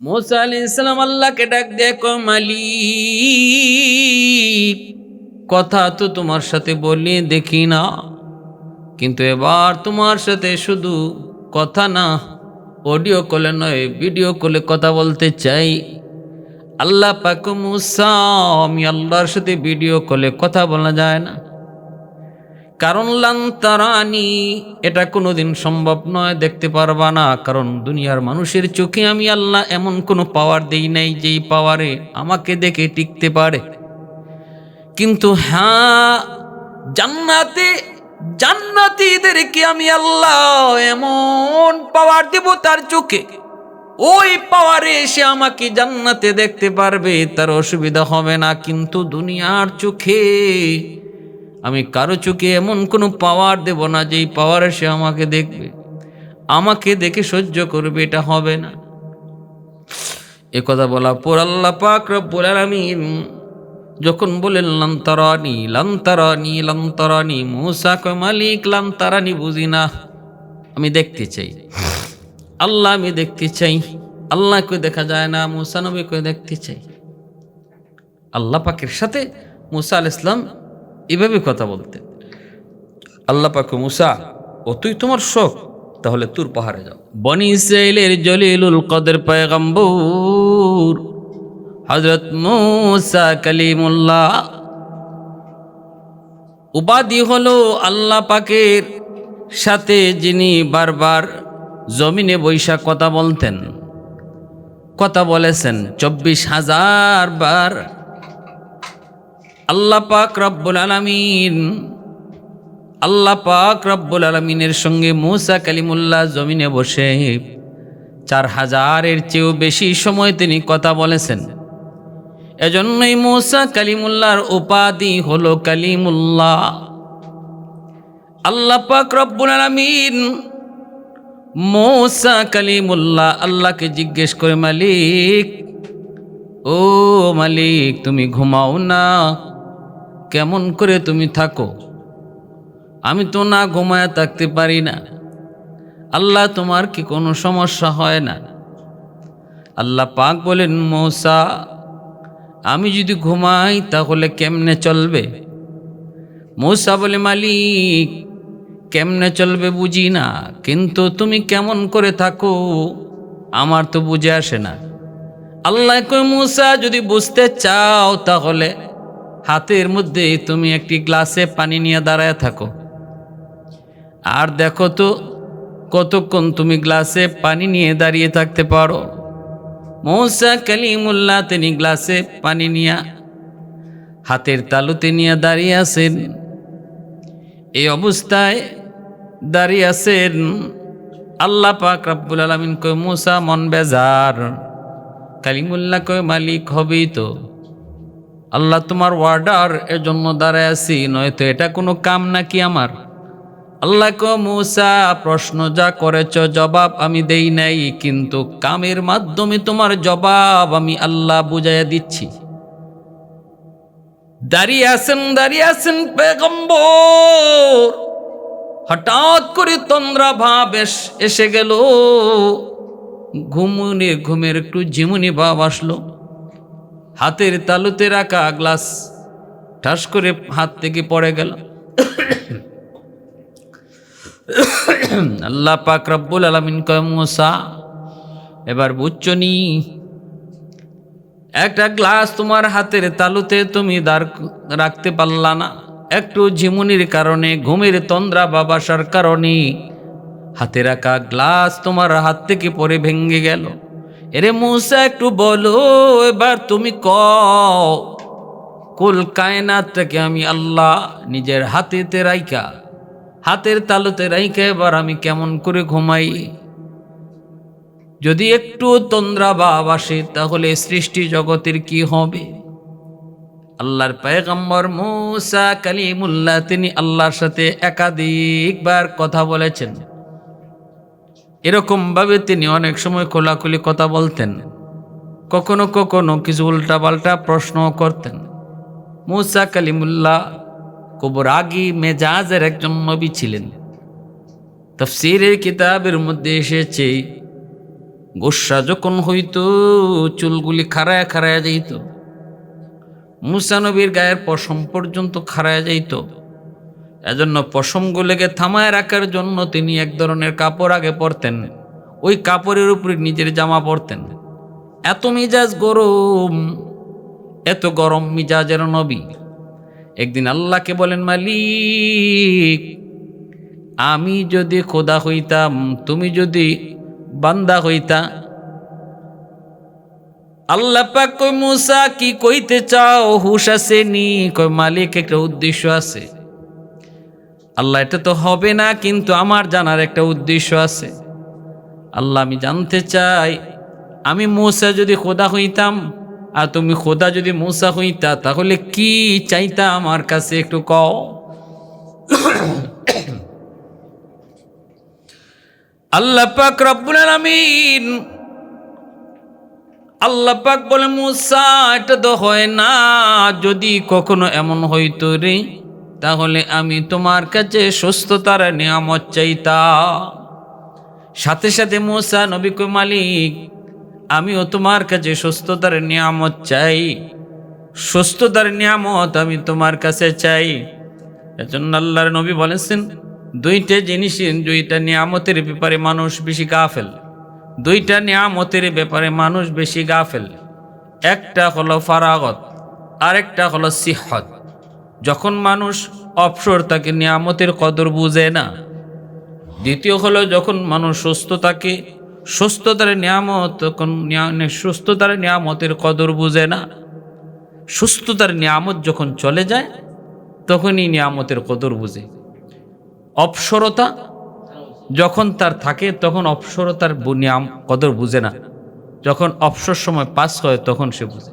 মোসা আলি ইসলাম আল্লাহকে ডাক দেখো মালিক, কথা তো তোমার সাথে বলি দেখি না। কিন্তু এবার তোমার সাথে শুধু কথা না অডিও কলে নয় ভিডিও কলে কথা বলতে চাই। আল্লাহ পাক মুসা, আমি আল্লাহর সাথে ভিডিও কলে কথা বলা যায় না। কারণ লান্তারানি এটা কোনোদিন সম্ভব নয়, দেখতে পারবা না। কারণ দুনিয়ার মানুষের চোখে আমি আল্লাহ এমন কোনো পাওয়ার দেই নাই যেই পাওয়ারে আমাকে দেখে টিকতে পারে। কিন্তু হ্যাঁ জান্নাতে, জান্নাতীদেরকে আমি আল্লাহ এমন পাওয়ার দেব তার চোখে। ওই পাওয়ারে এসে আমাকে জান্নাতে দেখতে পারবে, তার অসুবিধা হবে না। কিন্তু দুনিয়ার চোখে আমি কারও চোখে এমন কোনো পাওয়ার দেব না যেই পাওয়ার এসে আমাকে দেখবে। আমাকে দেখে সহ্য করবে, এটা হবে না। এ কথা বলা পর আল্লাহ পাক রব্বুল আলামিন যখন বলেন লান্তারানি লান্তারানি লান্তারানি মূসা মালিক লান্তারানি বুঝি না। আমি দেখতে চাই। আল্লাহ আমি দেখতে চাই। আল্লাহ আল্লাহকে দেখা যায় না, মুসা নবীকে দেখতে চাই। আল্লাহ পাকের সাথে মুসা আল ইসলাম এভাবে কথা বলতেন। আল্লাহ পাক মুসা ও তুই তোমার শখ তাহলে তুর পাহাড়ে যাও। বনি ইসরাইলের জলিলুল কদের পয়গম্বর হজরত মুসা কালিমুল্লাহ উপাধি হলো আল্লাহ পাকের সাথে যিনি বারবার জমিনে বৈশাখ কথা বলতেন। কথা বলেছেন চব্বিশ হাজার বার। আল্লাহ পাক রব্বুল আলমিন, আল্লাহ পাক রব্বুল আলমিনের সঙ্গে মৌসা কালিমুল্লাহ জমিনে বসে চার হাজারের চেয়েও বেশি সময় তিনি কথা বলেছেন। এজন্যই মৌসা কালিমুল্লাহর উপাধি হলো কালিমুল্লাহ। আল্লাহ পাক রব্বুল আলমিন মৌসা কালিমুল্লাহ আল্লাহকে জিজ্ঞেস করে, মালিক, ও মালিক, তুমি ঘুমাও না। কেমন করে তুমি থাকো? আমি তো না ঘুমায় থাকতে পারি না। আল্লাহ, তোমার কি কোনো সমস্যা হয় না? আল্লাহ পাক বলেন, মৌসা, আমি যদি ঘুমাই তাহলে কেমনে চলবে? মৌসা বলে, মালিক, কেমনে চলবে বুঝি না, কিন্তু তুমি কেমন করে থাকো আমার তো বুঝে আসে না। আল্লাহ কই মুসা, যদি বুঝতে চাও তাহলে হাতের মধ্যে তুমি একটি গ্লাসে পানি নিয়ে দাঁড়ায় থাকো। আর দেখো তো কতক্ষণ তুমি গ্লাসে পানি নিয়ে দাঁড়িয়ে থাকতে পারো। মৌসা কালিমুল্লাহ, তিনি গ্লাসে পানি নিয়ে হাতের তালুতে নিয়ে দাঁড়িয়ে আছেন। এই অবস্থায় দাঁড়িয়ে আছেন আল্লাহ পাক রব্বুল আলমিন কয়, মুসা মন বেজার। কালিমুল্লাহ কয়, মালিক হবেই তো। আল্লাহ তোমার ওয়ার্ডার এর জন্য দাঁড়ায় আছি, নয়তো এটা কোনো কাম নাকি আমার? আল্লাহ ক মুসা, প্রশ্ন যা করেছ জবাব আমি দেই নাই, কিন্তু কামের মাধ্যমে তোমার জবাব আমি আল্লাহ বুঝাইয়া দিচ্ছি। দাঁড়িয়ে আছেন দাঁড়িয়ে আছেন পেগম্বর। হঠাৎ করে তন্দ্রা ভাব এস- এসে গেল। ঘুমুনি, ঘুমের একটু ঝিমুনি ভাব আসলো। হাতের তালুতে রাখা গ্লাস, ঠাস করে হাত থেকে পড়ে গেল। আল্লাহ পাক রব্বুল আলমিন কয়, মুসা, এবার বুঝছ নি, একটা গ্লাস তোমার হাতের তালুতে তুমি দাঁড় রাখতে পারলা না। একটু ঝিমুনির কারণে, ঘুমের তন্দ্রা বাবাসার কারণে হাতে রাখা গ্লাস তোমার হাত থেকে পরে ভেঙে গেল। এরে মুসা একটু বলো, এবার তুমি ক কুল কায়নাত থেকে আমি আল্লাহ নিজের হাতেতে রাইকা হাতের তালুতে রাইকা এবার আমি কেমন করে ঘুমাই? যদি একটু তন্দ্রা ভাব আসে, তাহলে সৃষ্টি জগতের কি হবে? আল্লাহর পয়গম্বর মুসা কালিমুল্লাহ, তিনি আল্লাহর সাথে একাধিকবার কথা বলেছেন। এরকম ভাবে তিনি অনেক সময় খোলাখুলি কথা বলতেন। কখনো কখনো কিছু উল্টাপাল্টা প্রশ্ন করতেন। মুসা কালিমুল্লাহ খুব রাগী মেজাজের একজন নবী ছিলেন। তফসিরের কিতাবের মধ্যে এসেছে, গোসা যখন হইত, চুলগুলি খাড়ায় খাড়ায় যাইত। মুসা নবীর গায়ের পশম পর্যন্ত খাড়ায় যাইত। এজন্য পশমগুলোকে থামায় রাখার জন্য তিনি এক ধরনের কাপড় আগে পরতেন। ওই কাপড়ের উপরে নিজের জামা পরতেন। এত মিজাজ গরম, এত গরম মিজাজের নবী। একদিন আল্লাহকে বলেন, মালিক, আমি যদি খোদা হইতাম, তুমি যদি বান্দা হইতা, আল্লাহ পাক কই মুসা, কি কইতে চাও? হুশ আছে, নি কই মালিক, একটা উদ্দেশ্য আছে। আল্লাহ, এটা তো হবে না, কিন্তু আমার জানার একটা উদ্দেশ্য আছে। আল্লাহ, আমি জানতে চাই, আমি মূসা যদি খোদা হইতাম, আর তুমি খোদা যদি মূসা হইতা, তাহলে কি চাইতা আমার কাছে একটু কও? আল্লাহ পাক রব্বুল আলামিন, আল্লাহ পাক বলে, মুসা, এটা তো হয় না, যদি কখনো এমন হইতো রে। তাহলে আমি তোমার কাছে সুস্থতার নিয়ামত চাইতা সাথে সাথে মুসা নবী কই মালিক, আমিও তোমার কাছে সুস্থতার নিয়ামত চাই। সুস্থতার নিয়ামত আমি তোমার কাছে চাই। এজন্য আল্লাহর নবী বলেছেন, দুইটা জিনিস দুইটা নিয়ামতের ব্যাপারে মানুষ বেশি গাফেল। দুইটা নিয়ামতের ব্যাপারে মানুষ বেশি গাফেল। একটা হলো ফারাগত, আরেকটা হলো সিহত। যখন মানুষ অবসর তাকে নিয়ামতের কদর বুঝে না, দ্বিতীয় হলো যখন মানুষ সুস্থ থাকে সুস্থতার নিয়ামত, তখন সুস্থতার নিয়ামতের কদর বুঝে না। সুস্থতার নিয়ামত যখন চলে যায়, তখনই নিয়ামতের কদর বুঝে। অপসরতা যখন তার থাকে, তখন অপসরতার নিয়াম কদর বুঝে না। যখন অবসর সময় পাস হয়, তখন সে বুঝে।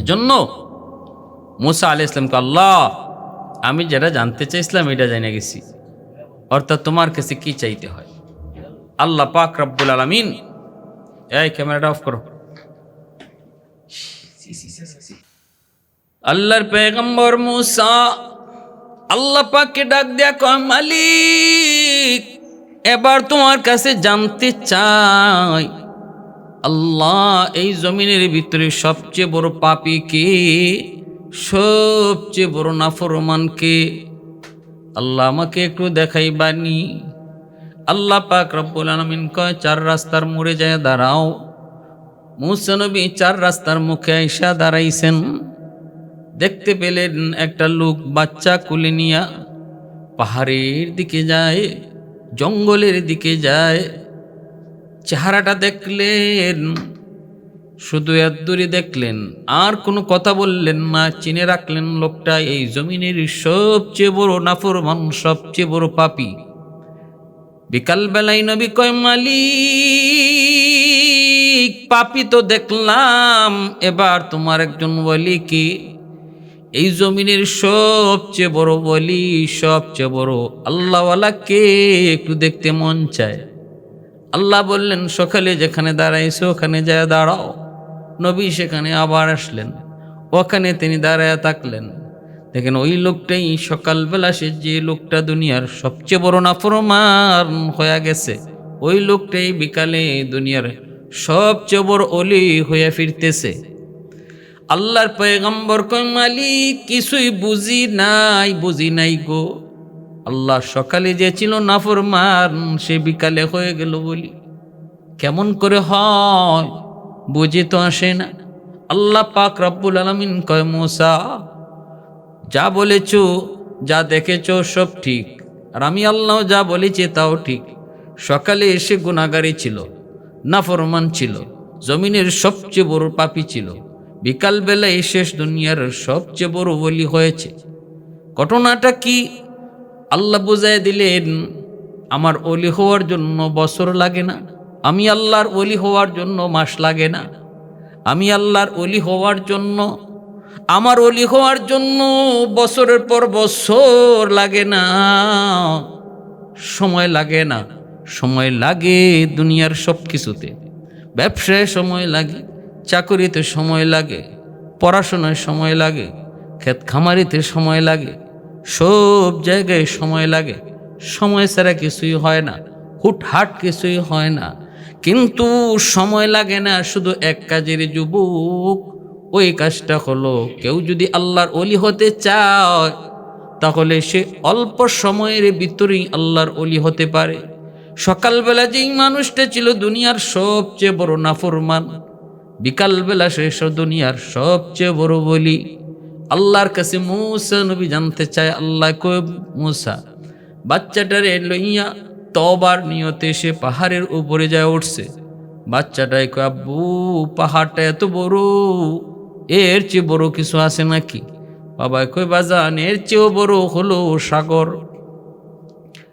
এজন্য মুসা আলি ইসলামকে আল্লাহ, আমি যেটা জানতে চাইছিলাম এটা জানে গেছি। অর্থাৎ তোমার কাছে কি চাইতে হয়? আল্লাহ পাক রব্বুল আলমিন, এই ক্যামেরাটা অফ করো। আল্লাহর পেগম্বর মুসা, আল্লাহ পাককে ডাক দেয়া কয়, মালিক, এবার তোমার কাছে জানতে চাই, আল্লাহ এই জমিনের ভিতরে সবচেয়ে বড় পাপি কে? সবচেয়ে বড় নাফরমান কে আল্লাহ আমাকে একটু দেখাই বানি আল্লাহ পাক রব্বুল আলমিন কয়, চার রাস্তার মোড়ে যায় দাঁড়াও। মুসা নবী চার রাস্তার মুখে আইসা দাঁড়াইছেন। দেখতে পেলেন একটা লোক বাচ্চা কুলে নিয়া পাহাড়ের দিকে যায়, জঙ্গলের দিকে যায়। চেহারাটা দেখলেন শুধু এত দেখলেন, আর কোনো কথা বললেন না, চিনে রাখলেন লোকটা, এই জমিনের সবচেয়ে বড় নাফরমান, সবচেয়ে বড় পাপি। বিকালবেলায় নবী কয়, মালিক, পাপি তো দেখলাম, এবার তোমার একজন বলি কি? এই জমিনের সবচেয়ে বড় বলি সবচেয়ে বড় আল্লাহওয়ালা কে? একটু দেখতে মন চায়। আল্লাহ বললেন, সকালে যেখানে দাঁড়াইছে, ওখানে যায় দাঁড়াও। নবী সেখানে আবার আসলেন। ওখানে তিনি দাঁড়ায় থাকলেন। দেখেন ওই লোকটাই সকালবেলা সে যে লোকটা দুনিয়ার সবচেয়ে বড় নাফরমান হয়ে গেছে, ওই লোকটাই বিকালে দুনিয়ার সবচেয়ে বড় অলি হয়ে ফিরতেছে। আল্লাহর পয়গম্বর কই মালিক, কিছুই বুঝি নাই বুঝি নাই গো। আল্লাহ সকালে যে ছিল নাফরমান, সে বিকালে হয়ে গেল বলি। কেমন করে হয়? বুঝে তো আসে না আল্লাহ পাক রব্বুল আলমিন কয়, মোসা, যা বলেছ, যা দেখেছ সব ঠিক। আর আমি আল্লাহ যা বলেছি তাও ঠিক। সকালে এসে গুণাগারি ছিল, নাফরমান ছিল, জমিনের সবচেয়ে বড় পাপি ছিল। বিকালবেলা এই শেষ দুনিয়ার সবচেয়ে বড় বলি হয়েছে। ঘটনাটা কি? আল্লাহ বুঝাই দিলেন, আমার অলি হওয়ার জন্য বছর লাগে না। আমি আল্লাহর অলি হওয়ার জন্য মাস লাগে না। আমি আল্লাহর অলি হওয়ার জন্য, আমার অলি হওয়ার জন্য বছরের পর বছর লাগে না। সময় লাগে না। সময় লাগে দুনিয়ার সব কিছুতে ব্যবসায় সময় লাগে, চাকরিতে সময় লাগে, পড়াশোনায় সময় লাগে ক্ষেত খামারিতে সময় লাগে, সব জায়গায় সময় লাগে। সময় ছাড়া কিছুই হয় না। হুটহাট কিছুই হয় না। কিন্তু সময় লাগে না, শুধু এক কাজের যুবক। ওই কাজটা হলো, কেউ যদি আল্লাহর অলি হতে চায়, তাহলে সে অল্প সময়ের ভিতরেই আল্লাহর অলি হতে পারে। সকালবেলা যেই মানুষটা ছিল দুনিয়ার সবচেয়ে বড় নাফরমান, বিকালবেলা সে দুনিয়ার সবচেয়ে বড় বলি আল্লাহর কাছে মূসা নবী জানতে চায়, আল্লাহ কয়ে, মূসা, বাচ্চাটারে লইয়া তবার নিয়তে সে পাহাড়ের উপরে যায় উঠছে। বাচ্চাটাই আব্বু, পাহাড়টা এত বড়, এর চেয়ে বড় কিছু আছে নাকি? বাবা কই বাজান, এর চেয়েও বড় হলো সাগর।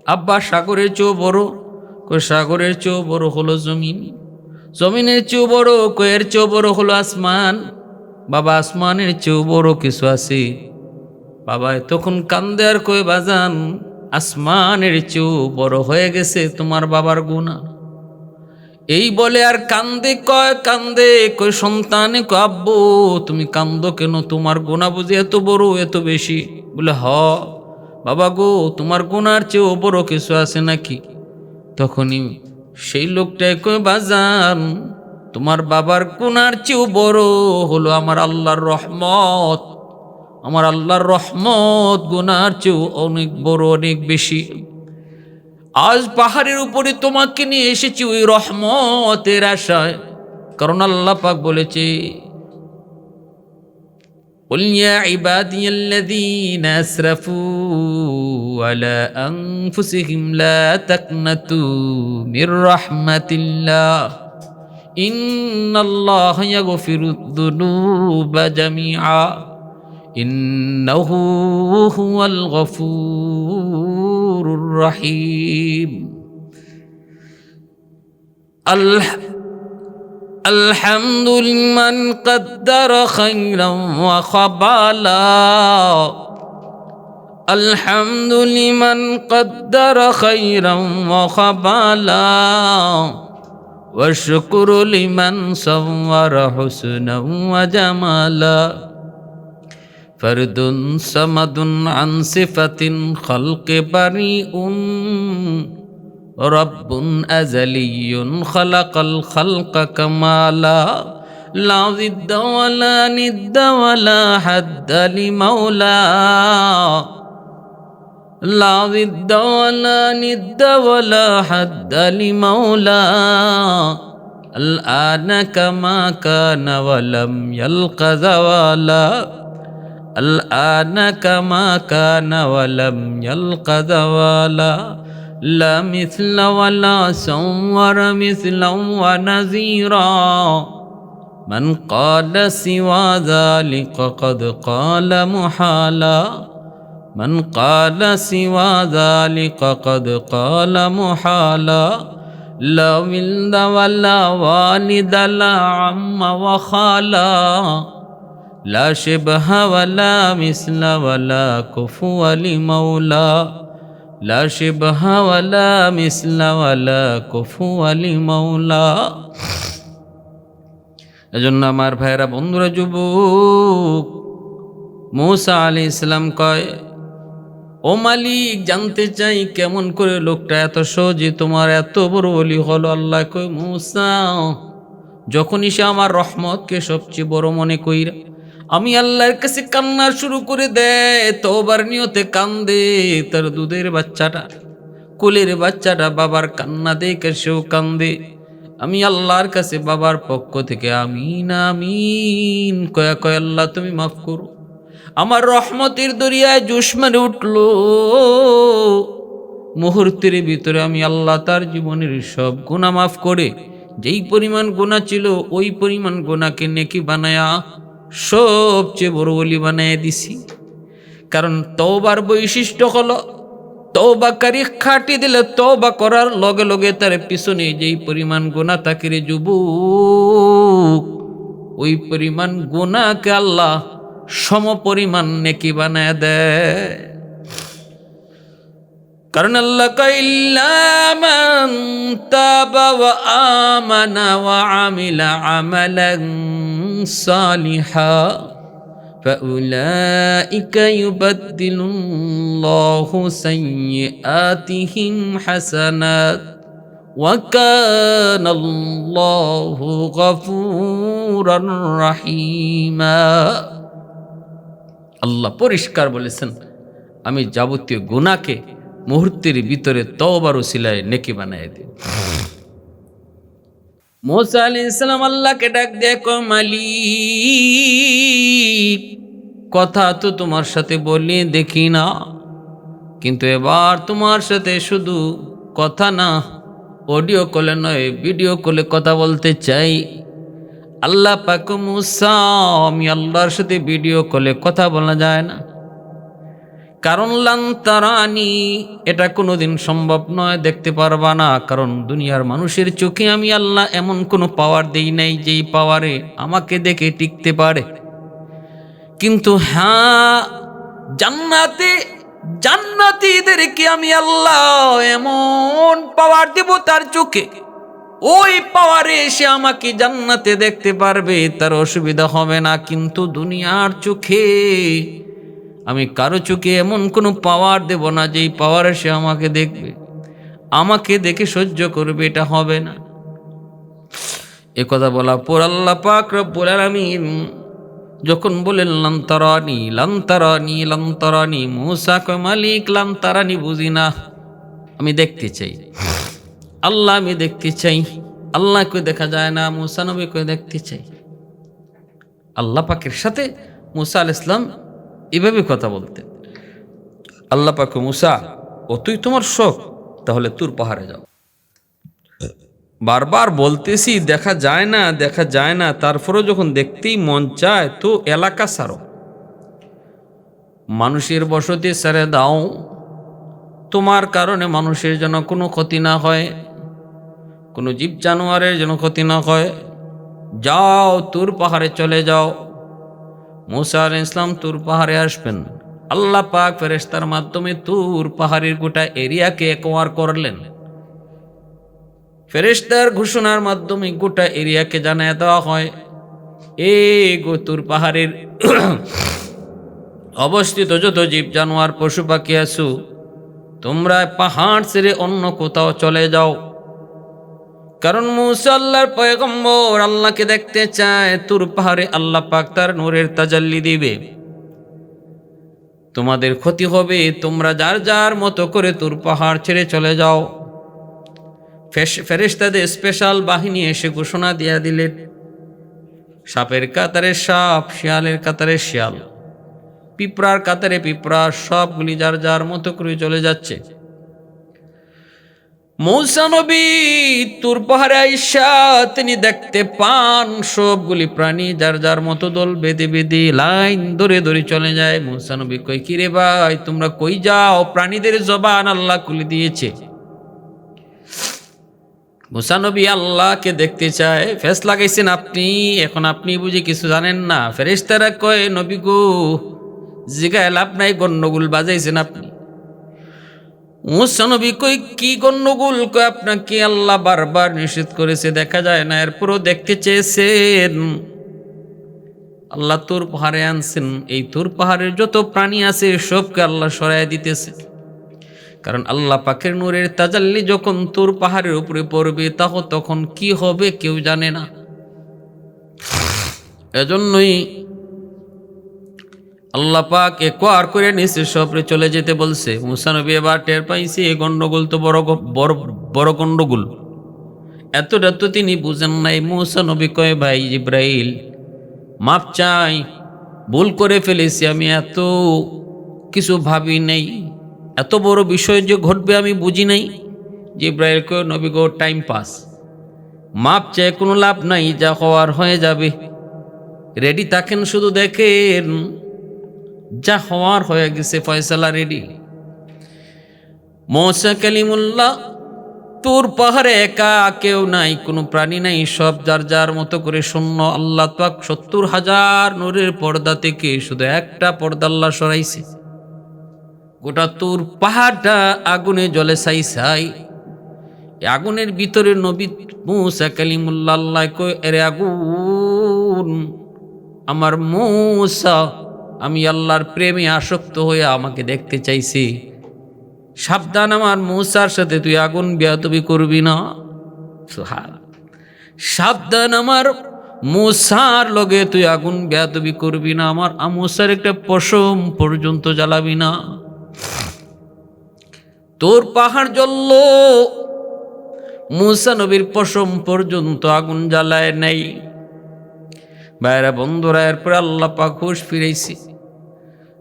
আব্বা, সাগরের চেয়েও বড়? কই সাগরের চেয়েও বড় হলো জমিন। জমিনের চেয়েও বড়? কয়ের চেয়েও বড় হলো আসমান। বাবা, আসমানের চেয়েও বড় কিছু আছে। বাবা তখন কান্দে আর কয়ে, বাজান আসমানের চেয়েও বড় হয়ে গেছে তোমার বাবার গুণা। এই বলে আর কান্দে কয় কান্দে কয়, সন্তানে কয় তুমি কান্দো কেন? তোমার গোনা বুঝি এত বড়, এত বেশি। বলে, হ, বাবা গো, তোমার গোনার চেয়েও বড় কিছু আছে নাকি? তখনই সেই লোকটাই কয়, বাজান, তোমার বাবার গুনার চেয়েও বড় হলো আমার আল্লাহর রহমত। আমার আল্লাহর রহমত গুনার চেয়েও অনেক বড় অনেক বেশি আজ পাহাড়ের উপরে তোমাকে নিয়ে এসেছি ওই রহমতের আশায় কারণ আল্লাহ পাক বলেছে قل يا عبادي الذين اسرفوا على انفسهم لا تقنطوا من رحمه الله ان الله يغفر الذنوب جميعا إنه هو الغفور الرحيم. الح الحمد لمن قدر خيرا وخبالا الحمد لمن قدر خيرا وخبالا والشكر لمن صور حسنا وجمالا. فرد صمد عن صفة خلق بريء. رب أزلي خلق الخلق كمالا لا ضد ولا ند ولا حد لمولى لا ضد ولا ند ولا حد لمولى الآن كما كان ولم يلق زوالا. الآن كما كان ولم يلق زوالا؟ لا مثل ولا صور مثلا ونذيرا. من قال سوى ذلك قد قال محالا. من قال سوى ذلك قد قال محالا. لا ولد ولا والد لا عم وخالا. মিসলাওয়ালা মিসলাওয়ালা এজন্য আমার ভাইরা বন্ধুরা, যুবক, মৌসা আলি ইসলাম কয়, ও মালিক, জানতে চাই কেমন করে লোকটা এত সহজে তোমার এত বড় অলি হলো? আল্লাহ কয়, মৌসা, যখনই সে আমার রহমতকে সবচেয়ে বড় মনে কইরা আমি আল্লাহর কাছে কান্না শুরু করে দেয় তোবার নিয়তে কান্দে। তার দুধের বাচ্চাটা, কোলের বাচ্চাটা বাবার কান্না দেখে সেও কান্দে। আমি আল্লাহর কাছে বাবার পক্ষ থেকে আমিন আমিন, কয়া কয়, আল্লাহ তুমি মাফ করো। আমার রহমতের দরিয়ায় জোশ মারে উঠল। মুহূর্তের ভিতরে আমি আল্লাহ তার জীবনের সব গুণা মাফ করে, যেই পরিমাণ গুণা ছিল, ওই পরিমাণ গুণাকে নেকি বানায়া সবচেয়ে বড় বলি বানাই দিছি। কারণ তওবার বৈশিষ্ট্য হলো তওবাকারী খাটি দিলে তওবা করার লগে লগে তার পিছনে যেই পরিমাণ গোনা তাকে রে যুবক, ওই পরিমাণ গোনাকে আল্লাহ সম পরিমাণ নেকি বানায় দেয়। কারণ আল্লাহ কাইল্লামান তাবা ওয়া আমানা ওয়া আমিলা আমালান সালিহা فأولئك يبدل الله سيئاتهم حسنات وكان الله غفورا رحيما আল্লাহ পরিষ্কার বলেছেন আমি যাবতীয় গুনাহকে মুহূর্তের ভিতরে তওবার উসিলায় নেকি বানায় দিই মোসা আলী ইসলাম আল্লাহকে ডাক দেখো মালিক, কথা তো তোমার সাথে বলি দেখি না, কিন্তু এবার তোমার সাথে শুধু কথা না অডিও কলে নয় ভিডিও কলে কথা বলতে চাই। আল্লাহ পাক মুসা, আমি আল্লাহর সাথে ভিডিও কলে কথা বলা যায় না। কারণ লান্তারানি এটা কোনোদিন সম্ভব নয়, দেখতে পারবা না। কারণ দুনিয়ার মানুষের চোখে আমি আল্লাহ এমন কোনো পাওয়ার দেই নাই যেই পাওয়ারে আমাকে দেখে টিকতে পারে। কিন্তু হ্যাঁ জান্নাতে, জান্নাতীদেরকে আমি আল্লাহ এমন পাওয়ার দেব তার চোখে। ওই পাওয়ারে এসে আমাকে জান্নাতে দেখতে পারবে, তার অসুবিধা হবে না। কিন্তু দুনিয়ার চোখে আমি কারও চোখে এমন কোনো পাওয়ার দেব না যেই পাওয়ার এসে আমাকে দেখবে। আমাকে দেখে সহ্য করবে, এটা হবে না। এ কথা বলা পর আল্লাহ পাক রব্বুল আলামিন যখন বলেন লান্তারানি লান্তারানি লান্তারানি মুসা মালিক লান্তারানি বুঝি না। আমি দেখতে চাই। আল্লাহ আমি দেখতে চাই। আল্লাহ কই দেখা যায় না, মুসা নবী কই দেখতে চাই। আল্লাহ পাকের সাথে মুসা আল ইসলাম এভাবে কথা বলতেন। আল্লাহ পাক মুসা, ও, তুই তোমার শোক, তাহলে তুর পাহাড়ে যাও। বারবার বলতেছি, দেখা যায় না, দেখা যায় না। তারপরেও যখন দেখতেই মন চায়, তো এলাকা সারো মানুষের বসতি সারে দাও। তোমার কারণে মানুষের যেন কোনো ক্ষতি না হয়, কোনো জীব জানোয়ারের যেন ক্ষতি না হয়। যাও, তুর পাহাড়ে চলে যাও। মুসা আল ইসলাম তুর পাহাড়ে আসবেন। আল্লাহ পাক ফেরেস্তার মাধ্যমে তুর পাহাড়ের গোটা এরিয়াকে একোয়ার করলেন। ফেরেস্তার ঘোষণার মাধ্যমে গোটা এরিয়াকে জানায় দেওয়া হয়, এ গোতুর পাহাড়ের অবস্থিত যত জীব, জানোয়ার, পশু, পাখি আসু তোমরা পাহাড় ছেড়ে অন্য কোথাও চলে যাও। কারণ মুসা পয়গম্বর আল্লাহকে দেখতে চায়, তুর পাহাড়ে আল্লাহ পাক তার নূরের তাজাল্লি দিবে। তোমাদের ক্ষতি হবে, তোমরা যার যার মতো করে তুর পাহাড় ছেড়ে চলে যাও। ফেরেশতাদের স্পেশাল বাহিনী এসে ঘোষণা দিয়া দিলেন, সাপের কাতারে সাপ, শিয়ালের কাতারে শিয়াল। পিঁপড়ার কাতারে পিঁপড়া, সবগুলি যার যার মতো করে চলে যাচ্ছে। মৌসা নবী তুর পাহাড়ে তিনি দেখতে পান সবগুলি প্রাণী, যার যার মতো দল বেঁধে বেঁধে লাইন ধরে ধরে চলে যায়। মৌসা নবী কই কিরে ভাই, তোমরা কই যাও? প্রাণীদের জবান আল্লাহ খুলে দিয়েছে। মুসানবী আল্লাহকে দেখতে চায়, ফেস লাগাইছেন আপনি, এখন আপনি বুঝি কিছু জানেন না? ফেরেশতারা কয়, নবী গো, জিগায় লাভ নাই, গন্ডগোল বাজাইছেন আপনি। মুসানবী কই, কি গন্ডগোল কয় আপনাকে? আল্লাহ বারবার নিষেধ করেছে, দেখা যায় না, এরপরও দেখতে চেয়েছেন। আল্লাহ তোর পাহাড়ে আনছেন, এই তোর পাহাড়ের যত প্রাণী আছে, সবকে আল্লাহ সরাই দিতেছে। কারণ আল্লাহ পাকের নূরের তাজাল্লি যখন তোর পাহাড়ের উপরে পড়বে, তাহ তখন কি হবে কেউ জানে না। এজন্যই আল্লাহ পাক একবার করে নিচে সবরে চলে যেতে বলছে। মুসানবী এবার টের পাইছে এ গন্ডগোল তো বড় বড় বড় গন্ডগোল এতটা তো তিনি বুঝেন নাই। মুসানবী কয়, ভাই ইব্রাহিল মাপ চাই, ভুল করে ফেলেছি আমি এত কিছু ভাবি নাই। এত বড় বিষয় যে ঘটবে আমি বুঝি নাই। যে ইব্রাহিল কয়, নবী গো টাইম পাস মাপ চাই, কোনো লাভ নাই, যা হওয়ার হয়ে যাবে। রেডি থাকেন শুধু দেখেন। যা হওয়ার হয়ে গেছে, ফয়সালা রেডি মৌসা কালিমুল্লাহ, তোর পাহাড়ে একা কেউ নাই, কোনো প্রাণী নাই, সব যার যার মতো করে শূন্য। আল্লাহ পাক সত্তর হাজার নূরের পর্দা থেকে শুধু একটা পর্দা আল্লাহ সরাইছে। গোটা তোর পাহাড়টা আগুনে জলে সাই সাই আগুনের ভিতরে নবী মুসা কালিমুল্লাহ আল্লাহ কয় আগুন, আমার মৌসা আমি আল্লাহর প্রেমে আসক্ত হয়ে আমাকে দেখতে চাইছি। সাবধান আমার মৌসার সাথে তুই আগুন বিয়াতবি করবি না। সাবধান আমার মুসার লগে তুই আগুন বেয়াদবি করবি না। আমার আমুসার একটা পশম পর্যন্ত জ্বালাবি না। তোর পাহাড় জ্বলল, মুসা নবীর পশম পর্যন্ত আগুন জ্বালায় নাই। বাইরা বন্ধুরা, এরপরে আল্লাহ পাক হুশ ফিরেছি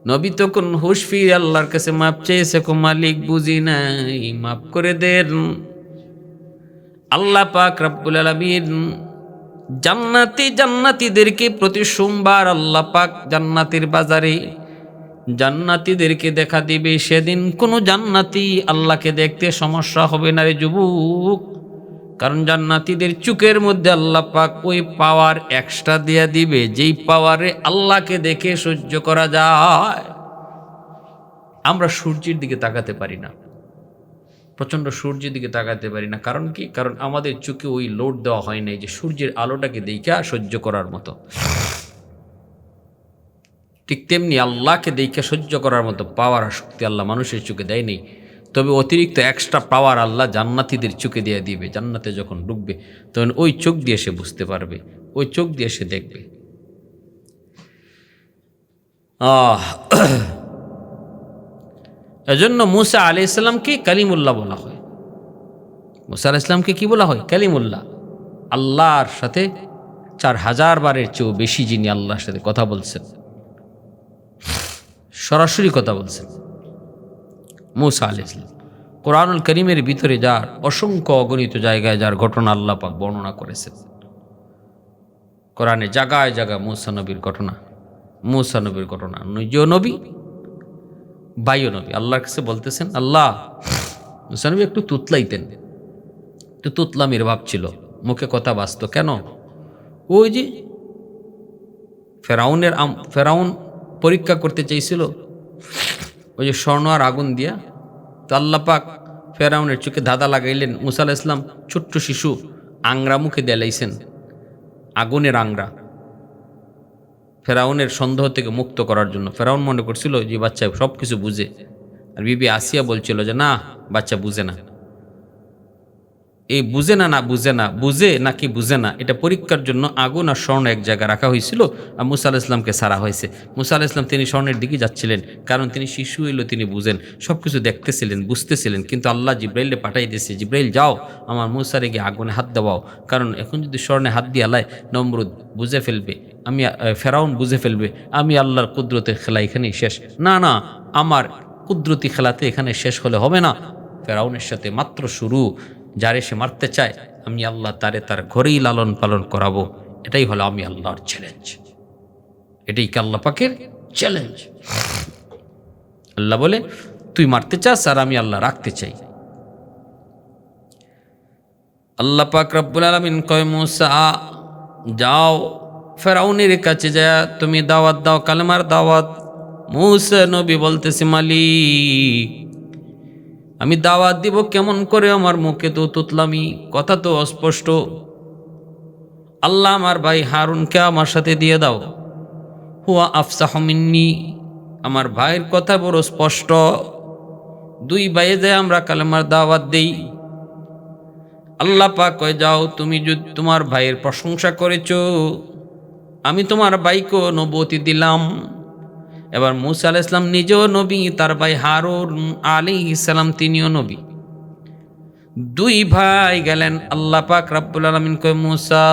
নবী তখন হুশ ফিরে আল্লাহর কাছে, মাপ চেয়েছে কো মালিক, বুঝি নাই, মাপ করে দেন। আল্লাহ পাক রব্বুল আলামিন জান্নাতি জান্নাতীদেরকে প্রতি সোমবার আল্লাহ পাক জান্নাতের বাজারে জান্নাতীদেরকে দেখা দিবে। সেদিন কোনো জান্নাতি আল্লাহকে দেখতে সমস্যা হবে না রে যুবক। কারণ জান্নাতীদের চুকের মধ্যে আল্লাহ পাক ওই পাওয়ার এক্সট্রা দিয়ে দিবে, যেই পাওয়ারে আল্লাহকে দেখে সহ্য করা যায়। আমরা সূর্যের দিকে তাকাতে পারি না। প্রচণ্ড সূর্যের দিকে তাকাতে পারি না। কারণ কি? কারণ আমাদের চোখে ওই লোড দেওয়া হয় নাই যে সূর্যের আলোটাকে দেখা সহ্য করার মতো। ঠিক তেমনি আল্লাহকে দেখে সহ্য করার মতো পাওয়ার শক্তি আল্লাহ মানুষের চোখে দেয় নেই। তবে অতিরিক্ত এক্সট্রা পাওয়ার আল্লাহ জান্নাতিদের চোখে দিয়ে দিবে, জান্নাতে যখন ডুববে তখন ওই চোখ দিয়ে সে বুঝতে পারবে, ওই চোখ দিয়ে সে দেখবে। আহ, এজন্য মুসা আলি ইসলামকে কালিমুল্লাহ বলা হয়। মুসা আলি ইসলামকে কি বলা হয়? কালিমুল্লাহ। আল্লাহর সাথে চার হাজার বারের চেয়েও বেশি যিনি আল্লাহর সাথে কথা বলছেন, সরাসরি কথা বলছেন। মুসা আলি ইসলাম কোরআনুল করিমের ভিতরে যার অসংখ্য অগণিত জায়গায় যার ঘটনা আল্লাহ পাক বর্ণনা করেছেন। কোরআনে জাগায় জায়গায় মুসা নবীর ঘটনা, মুসা নবীর ঘটনা নিজ নবী বাইও নবী। আল্লাহর কাছে বলতেছেন, আল্লাহ, মুসা নবী একটু তুতলাইতেন। একটু তুতলামির ভাব ছিল। মুখে কথা বাঁচত কেন? ওই যে ফেরাউনের ফেরাউন পরীক্ষা করতে চাইছিল। ওই যে স্বর্ণ আর আগুন দিয়া তো আল্লাহ পাক ফেরাউনের চোখে ধাঁধা লাগাইলেন মুসাল ইসলাম ছোট্ট শিশু আংরা মুখে দেলাইছেন আগুনের আংরা। ফেরাউনের সন্দেহ থেকে মুক্ত করার জন্য। ফেরাউন মনে করছিল যে বাচ্চা সব কিছু বুঝে। আর বিবি আসিয়া বলছিল যে, না, বাচ্চা বুঝে না। এই বুঝে না না বুঝে না, বুঝে নাকি বুঝে না, এটা পরীক্ষার জন্য আগুন আর স্বর্ণ এক জায়গায় রাখা হয়েছিল আর মুসা ইসলামকে সারা হয়েছে। মুসা ইসলাম তিনি স্বর্ণের দিকে যাচ্ছিলেন, কারণ তিনি শিশু এলো তিনি বুঝেন সব কিছু দেখতেছিলেন, বুঝতেছিলেন, কিন্তু আল্লাহ জিব্রাইলে পাঠাই দিয়েছে, জিব্রাইল যাও, আমার মুসারে গিয়ে আগুনে হাত দেওয়াও, কারণ এখন যদি স্বর্ণে হাত দিয়ে আলায়, নমরুদ বুঝে ফেলবে, আমি ফেরাউন বুঝে ফেলবে, আমি আল্লাহর কুদরতের খেলা এখানেই শেষ। না না, আমার কুদরতি খেলাতে এখানে শেষ হলে হবে না। ফেরাউনের সাথে মাত্র শুরু। যারে সে মারতে চায়, আমি আল্লাহ তারে তার ঘরেই লালন পালন করাবো। এটাই হলো আমি আল্লাহর চ্যালেঞ্জ এটাই কি আল্লাহ পাকের চ্যালেঞ্জ আল্লাহ বলে, তুই মারতে চাস আর আমি আল্লাহ রাখতে চাই। আল্লাহ পাক রব্বুল আলমিন কয়, মুসা, যাও, ফেরাউনের কাছে যা তুমি দাওয়াত দাও, কালেমার দাওয়াত। মুসা নবী বলতেছে, মালিক আমি দাওয়াত দিব কেমন করে আমার মুখে তো তুতলামি, কথা তো অস্পষ্ট। আল্লাহ আমার ভাই হারুনকে আমার সাথে দিয়ে দাও। হুয়া আফসাহ মিন্নি, আমার ভাইয়ের কথা বড় স্পষ্ট। দুই ভাইয়ে যায় আমরা কালেমার দাওয়াত দেই। আল্লাহ পাক কয়, যাও, তুমি যদি তোমার ভাইয়ের প্রশংসা করেছ। আমি তোমার ভাইকেও নবতি দিলাম। এবার মুসা আলাহ ইসলাম নিজেও নবী, তার ভাই হারুন আলী ইসলাম তিনিও নবী। দুই ভাই গেলেন, আল্লাহ পাক রাব্বুল আলমিন কয়, মুসা,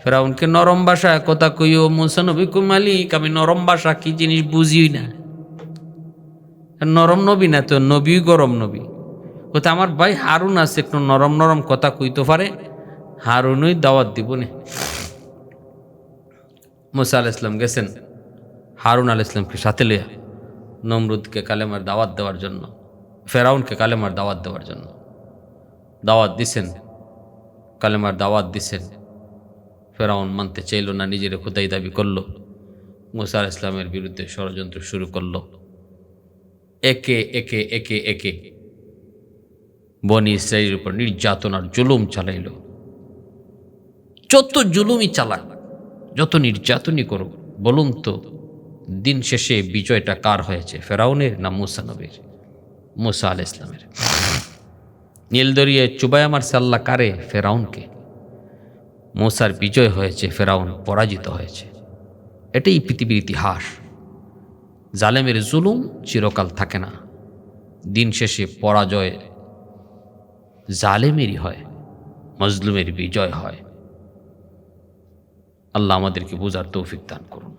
ফেরাউনকে নরম ভাষায় কথা কইও, মুসা, নবী কই মালিক, আমি নরম ভাষা কি জিনিস বুঝিই না। নরম নবী না তো নবী গরম নবী। কোথা আমার ভাই হারুন আছে, একটু নরম নরম কথা কইতে পারে, হারুনই দাওয়াত দিব নে। মুসা আল ইসলাম গেছেন। হারুন আল ইসলামকে সাথে লইয়া নমরুদকে কালেমার দাওয়াত দেওয়ার জন্য, ফেরাউনকে কালেমার দাওয়াত দেওয়ার জন্য দাওয়াত দিছেন। কালেমার দাওয়াত দিছেন। ফেরাউন মানতে চাইল না, নিজের খোদাই দাবি করল। মুসা আল ইসলামের বিরুদ্ধে ষড়যন্ত্র শুরু করল। একে একে একে একে বনি ইসরায়েলের উপর নির্যাতন আর জুলুম চালাইল। যত জুলুমই চালাক, যত নির্যাতনই করুক, বলুন তো দিন শেষে বিজয়টা কার হয়েছে? ফেরাউনের না মুসা নবীর? মুসা আল ইসলামের নীলদরিয়ে চুবায়া মারছে আল্লাহ কারে? ফেরাউনকে। মোসার বিজয় হয়েছে, ফেরাউন পরাজিত হয়েছে। এটাই পৃথিবীর ইতিহাস। জালেমের জুলুম চিরকাল থাকে না। দিন শেষে পরাজয় জালেমেরই হয়, মজলুমের বিজয় হয়। আল্লাহ আমাদেরকে বোঝার তৌফিক দান করুন।